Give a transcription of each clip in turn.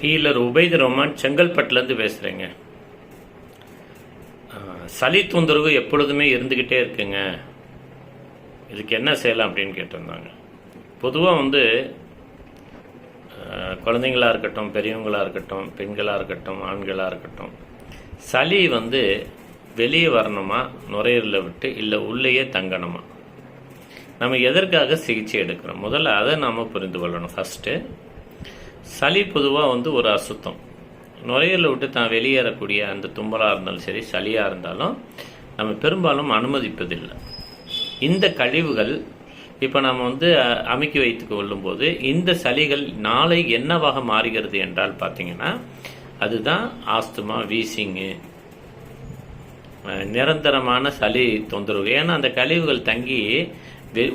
Healer Ubaid Rahman செங்கல்பட்டுலேருந்து பேசுகிறேங்க சளி தொந்தரவு எப்பொழுதுமே இருந்துக்கிட்டே இருக்குங்க. இதுக்கு என்ன செய்யலாம் அப்படின்னு கேட்டிருந்தாங்க. பொதுவாக வந்து குழந்தைங்களாக குழந்தைங்களா இருக்கட்டும் பெரியவங்களாக இருக்கட்டும் பெண்களாக இருக்கட்டும் ஆண்களாக இருக்கட்டும் சளி வந்து வெளியே வரணுமா நுரையீரலில் விட்டு இல்லை உள்ளேயே தங்கணுமா? நம்ம எதற்காக சிகிச்சை எடுக்கிறோம்? முதல்ல அதை நாம் புரிந்து கொள்ளணும். ஃபஸ்ட்டு சளி பொதுவாக வந்து ஒரு அசுத்தம். நுரையீரலை விட்டு தான் வெளியேறக்கூடிய அந்த தும்பலாக இருந்தாலும் சரி சளியாக இருந்தாலும் நம்ம பெரும்பாலும் அனுமதிப்பதில்லை. இந்த கழிவுகள் இப்போ நம்ம வந்து அமுக்கி வைத்து கொள்ளும்போது இந்த சளிகள் நாளை என்னவாக மாறுகிறது என்றால் பார்த்தீங்கன்னா அதுதான் ஆஸ்துமா வீசிங்கு. நிரந்தரமான சளி தொந்தரவு. ஏன்னா அந்த கழிவுகள் தங்கி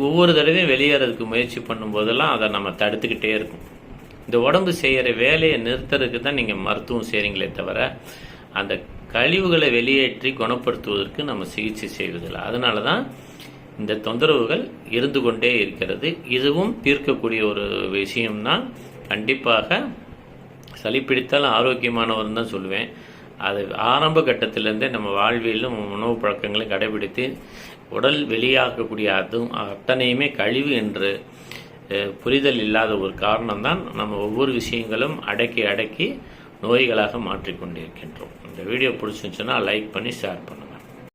ஒவ்வொரு தடவையும் வெளியேறதுக்கு முயற்சி பண்ணும்போதெல்லாம் அதை நம்ம தடுத்துக்கிட்டே இருக்கும். இந்த உடம்பு செய்கிற வேலையை நிறுத்துறதுக்கு தான் நீங்கள் மருத்துவம் செய்கிறீங்களே தவிர அந்த கழிவுகளை வெளியேற்றி குணப்படுத்துவதற்கு நம்ம சிகிச்சை செய்வதில்லை. அதனால தான் இந்த தொந்தரவுகள் இருந்து கொண்டே இருக்கிறது. இதுவும் தீர்க்கக்கூடிய ஒரு விஷயம்தான் கண்டிப்பாக சளி பிடித்தால் ஆரோக்கியமானவர்னு தான் சொல்லுவேன். அது ஆரம்ப கட்டத்திலேருந்தே நம்ம வாழ்வியலும் உணவு பழக்கங்களை கடைபிடித்து உடல் வெளியாகக்கூடிய அதுவும் அத்தனையுமே கழிவு என்று புரிதல் இல்லாத ஒரு காரணம்தான் நம்ம ஒவ்வொரு விஷயங்களும் அடக்கி அடக்கி நோய்களாக மாற்றிக்கொண்டிருக்கின்றோம். இந்த வீடியோ பிடிச்சிருந்துச்சுன்னா லைக் பண்ணி ஷேர் பண்ணுங்கள்